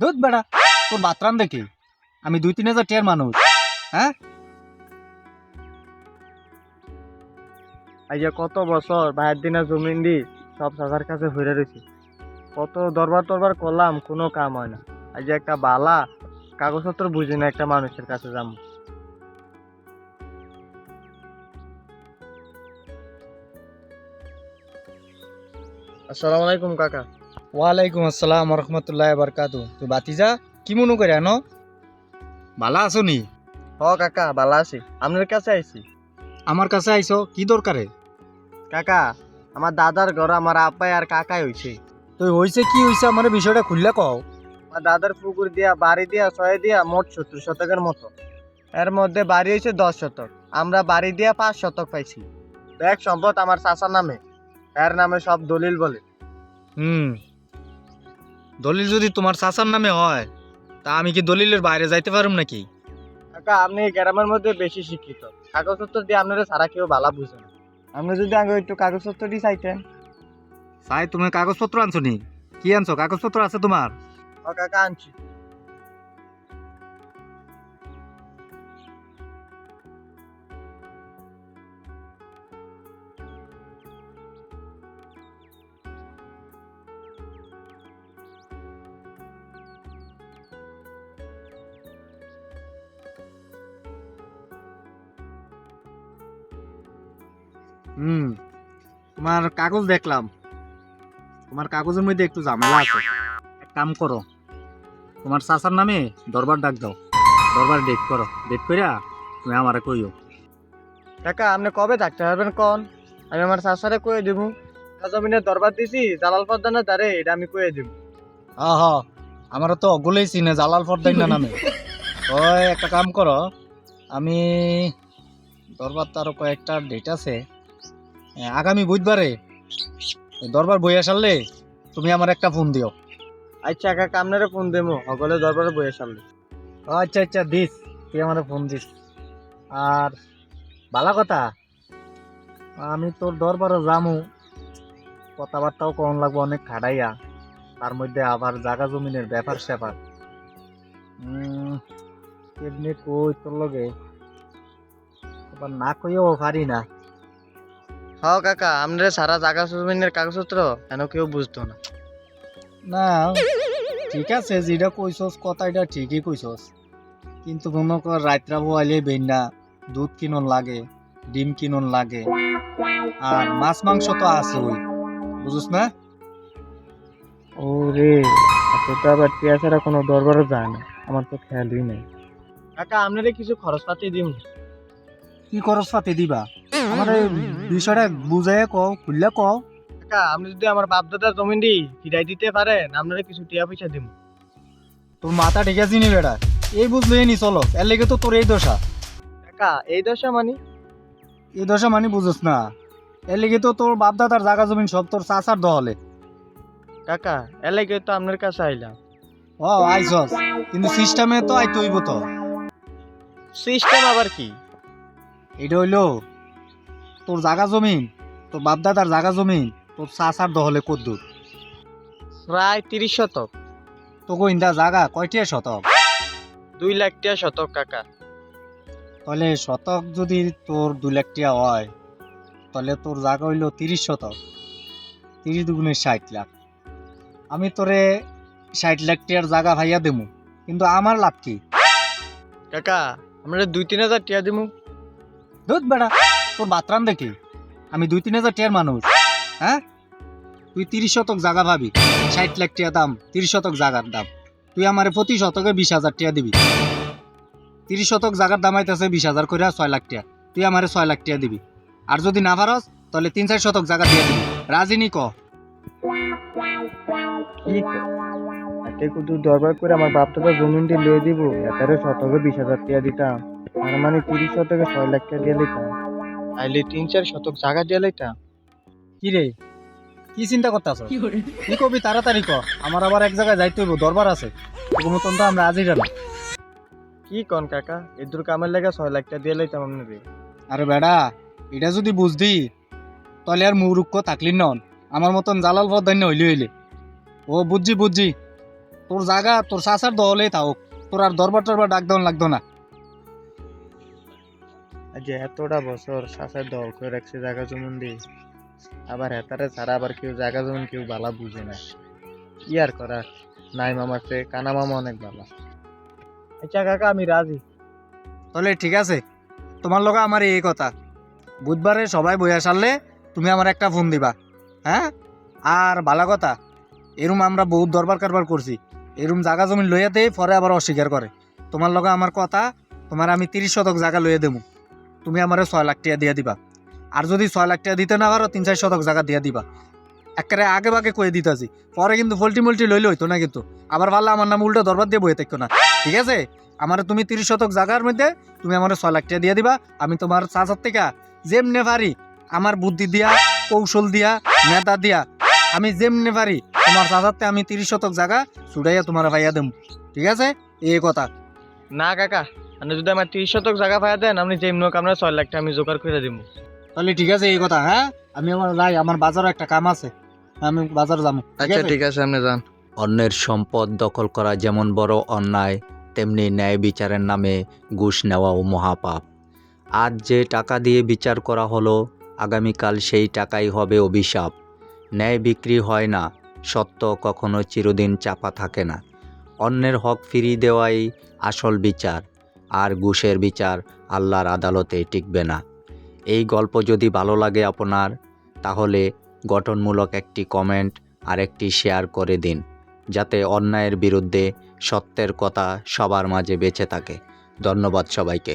দুধ বেড়া, তোর বাতরান দেখি। আমি দুই তিন হাজার টিয়ার মানুষ। হ্যাঁ? যে কত বছর ভাইয়ের দিনে জমিন দি সব সাজার কাছে ঘুরে রয়েছি কত দরবার টরবার করলাম, কোনো কাম হয় না। যে একটা বালা, কাগজপত্র বুঝি না একটা মানুষের কাছে যাম। আসসালামু আলাইকুম, কাকা। ওয়ালাইকুম আসসালাম রহমতুল্লাহ বরকাতু তুই বাতিজা কি মনে করে আনো? ভালো আছো নি? হ কাকা বালা আছি। আপনার কাছে আইছি। আমার কাছে আইছো কি দরকারে? কাকা আমার দাদার ঘর আমার আব্বাই আর কাকাই হইছে। তুই হইছে কি হইছে আমার বিষয়টা খুললে কও? আমার দাদার পুকুর দিয়া বাড়ি দিয়া ছয় দিয়া মোট সত্তর শতকের মতো। এর মধ্যে বাড়ি হয়েছে দশ শতক। আমরা বাড়ি দিয়া পাঁচ শতক পাইছি। ব্যাগ সম্পদ আমার চাচার নামে। এর নামে সব দলিল বলে। হুম। দলিল যদি তোমার চাচার নামে হয় তা আমি কি দলিলের বাইরে যাইতে পারুম নাকি? কাকা আপনি গ্রামের মধ্যে বেশি শিক্ষিত। কাগজপত্র দিয়ে আপনারা সারা কেউ ভালো বুঝে না। আপনি যদি আগে একটু কাগজপত্র দিয়ে চাইতেন। চাই তুমি কাগজপত্র আনছো নি? কি আনছো? কাগজপত্র আছে তোমার? ও কাকা আনছি। হুম। তোমার কাগজ দেখলাম। তোমার কাগজের মধ্যে একটু ঝামেলা আছে। এক কাম করো। তোমার চাচার নামে দরবার ডাক দাও। দরবার ডেট করো। ডেট করিয়া তুমি আমারে কইও। কাকা আপনি কবে থাকতে পারবেন কন? আমি আমার শাশারে কয়ে দিব জমিনের দরবার দিছি জালাল পদ্মানে দাঁড়ে এটা আমি কয়ে দিব হ্যাঁ আমার তো অগুলেই চিনে জালাল ফরদাই না নামে। ওই একটা কাম করো। আমি দরবার তারও কয়েকটা ডেট আছে। আগামী বুধবারে দরবার বই আসালে তুমি আমার একটা ফোন দিও। আচ্ছা কাকা আপনারে ফোন দেবো। সকলে দরবারে বইয়ে সামনে আচ্ছা আচ্ছা দিস। তুই আমার ফোন দিস। আর ভালো কথা আমি তোর দরবারে যামু। কথাবার্তাও কম লাগবে অনেক খাটাইয়া। তার মধ্যে আবার জাগা জমিনের ব্যাপার স্যাপার। এমনি কই তোর লগে? আবার না কইও পারি না। হ্যাঁ কাকা আপনার সারা জায়গা জমিনের কাগজপত্র কেন কেউ বুঝতো না। না ঠিক আছে যেটা কইছস কথা এটা ঠিকই কইছস। কিন্তু মনে কর রাত্রা বোয়ালে বেন্না দুধ কিনন লাগে ডিম কিনন লাগে আর মাছ মাংস তো আছে ওই বুঝছ না? ও রে এতটা আবার টিয়া ছাড়া কোনো দরবারও যায় না আমার তো খেয়ালই নেই। কাকা আপনারে কিছু খরচ পাতি দিম। কি খরচ পাতি দিবা? আমার বিষয়টা বুঝাই কও খুললে কও। কাকা আপনি যদি আমার বাপ দাদার জমিন দি ফিরাই দিতে পারেন আপনারে কিছু টিয়া পয়সা দিম। তোর মাথা ঠিক আছে নি বেড়া এই বুঝলে নি চলো। এর লেগে তো তোর এই দশা। কাকা এই দশা মানি? এই দশা মানে বুঝছ না। এর লেগে তো তোর বাপ দাদার জাগা জমিন সব তোর চাচার দহলে। কাকা এলাকায় তো আপনার কাছে আইলাম। ও আইসস। কিন্তু সিস্টেমে তো আইতে হইব তো। সিস্টেম আবার কি? এটা হইল তোর জাগা জমিন তোর বাপ দাদার জাগা জমিন তোর চাচার দহলে কদ্দুর। প্রায় তিরিশ শতক। তোকে ইন্দা জাগা কয়টিয়া শতক? দুই লাখ টিয়া শতক কাকা। তাহলে শতক যদি তোর দুই লাখ টিয়া হয় তাহলে তোর জাগা হইল তিরিশ শতক। তিরিশ দুগুণে ষাট লাখ। আমি তোরে ষাট লাখ টিয়ার জাগা ভাইয়া দেবো কিন্তু আমার লাভ কি? কাকা আমরা দুই তিন হাজার টিয়া দিমু। দুধ বেড়া। তোর বাতরান দেখি? আমি দুই তিন হাজার টিয়ার মানুষ। হ্যাঁ? তুই তিরিশ শতক জায়গা ভাবি, ষাট লাখ টিয়া দাম, তিরিশ শতক জায়গার দাম। তুই আমার প্রতি শতকে বিশ হাজার টিয়া দিবি। তিরিশ শতক জায়গার দাম আইতেছে বিশ হাজার করে ছয় লাখ টিয়া। তুই আমারে ছয় লাখ টিয়া দিবি। আর যদি না পারস, তাহলে তিন চার শতক জায়গা দিয়ে দিবি। রাজিনী ক? এতে কুটু দরবার করে আমার বাপ দাদা জমিনটি দিব এটারে শতকে বিশ হাজার টিয়া দিতাম। তার মানে তিরিশ শতকে ছয় লাখ টিয়া দিয়ে লইতাম তাইলে তিন চার শতক জায়গা দিয়ে লইতাম কি রে? কি চিন্তা করতেছ? কি কবি তাড়াতাড়ি ক। আমার আবার এক জায়গায় যাইতে হইব দরবার আছে। মতন তো আমরা আজই জানা কি কন কাকা? এদুর কামের লেগে ছয় লাখ টিয়া দিয়ে লইতাম আপনাদের আরে বেড়া এটা যদি বুঝদি তাহলে আর মুরুক্ষ থাকলি নন। আমার মতন জালাল পদান্য হইলি হইলে। ও বুঝছি বুঝছি। তোর জায়গা তোর চাচার দহলেই থাক তোর আর দরবার টরবার ডাক দেওয়ান লাগতো না। যে এতটা বছর শাসের দল করে রাখছে জায়গা জমিন দিয়ে আবার হেতারে ছাড়া আবার কেউ জায়গা জমিন কেউ বালা বুঝে না। কি আর করার নাই মামার চেয়ে কানা মামা অনেক বালা। আচ্ছা কাকা আমি রাজি। তাহলে ঠিক আছে তোমার লগে আমার এই কথা। বুধবারে সবাই বইয়া সারলে তুমি আমার একটা ফোন দিবা হ্যাঁ? আর ভালো কথা এরম আমরা বহুত দরবার কারবার করছি এরম জায়গা জমি লইয়া দেই পরে আবার অস্বীকার করে। তোমার লগে আমার কথা তোমার আমি তিরিশ শতক জায়গা লইয়া দেবো। তুমি আমার ছয় লাখ টাকা দিয়ে দিবা। আর যদি ছয় লাখ টাকা দিতে না পারো, তিন চার শতক জায়গা দিয়ে দিবা। একেবারে আগে বাগে কয়ে দিতেছি পরে কিন্তু ফল্টি মল্টি লইলে হইতো না কিন্তু। আবার ভালো আমার নাম উল্টো দরবার দিয়ে বইয়ে থাকতো না। ঠিক আছে? আমার তুমি তিরিশ শতক জায়গার মধ্যে তুমি আমার ছয় লাখ টাকা দিয়ে দিবা। আমি তোমার চাচার থেকে যেমনে পারি আমার বুদ্ধি দিয়া, কৌশল দিয়া, নেতা দিয়া, আমি যেমনে পারি তোমার চাচারতে আমি তিরিশ শতক জায়গা ছুটাইয়া তোমার ভাইয়া দেব। ঠিক আছে? এই কথা। না, কাকা। আপনি যদি আমার তিরিশ শতক জায়গা পাইয়া দেন আপনি যেমন হোক আপনার ছয় লাখ টাকা আমি জোগাড় করে দিব তাহলে ঠিক আছে এই কথা হ্যাঁ? আমি আমার যাই আমার বাজারও একটা কাম আছে। আমি বাজার যাব আচ্ছা ঠিক আছে আপনি যান। অন্যের সম্পদ দখল করা যেমন বড় অন্যায় তেমনি ন্যায় বিচারের নামে ঘুষ নেওয়াও মহাপাপ। আজ যে টাকা দিয়ে বিচার করা হলো আগামীকাল সেই টাকাই হবে অভিশাপ। ন্যায় বিক্রি হয় না সত্য কখনো চিরদিন চাপা থাকে না। অন্যের হক ফিরিয়ে দেওয়াই আসল বিচার। আর ঘুষের বিচার আল্লাহর আদালতে টিকবে না। এই গল্প যদি ভালো লাগে আপনার, তাহলে গঠনমূলক একটি কমেন্ট আর একটি শেয়ার করে দিন, যাতে অন্যায়ের বিরুদ্ধে সত্যের কথা সবার মাঝে বেঁচে থাকে। ধন্যবাদ সবাইকে।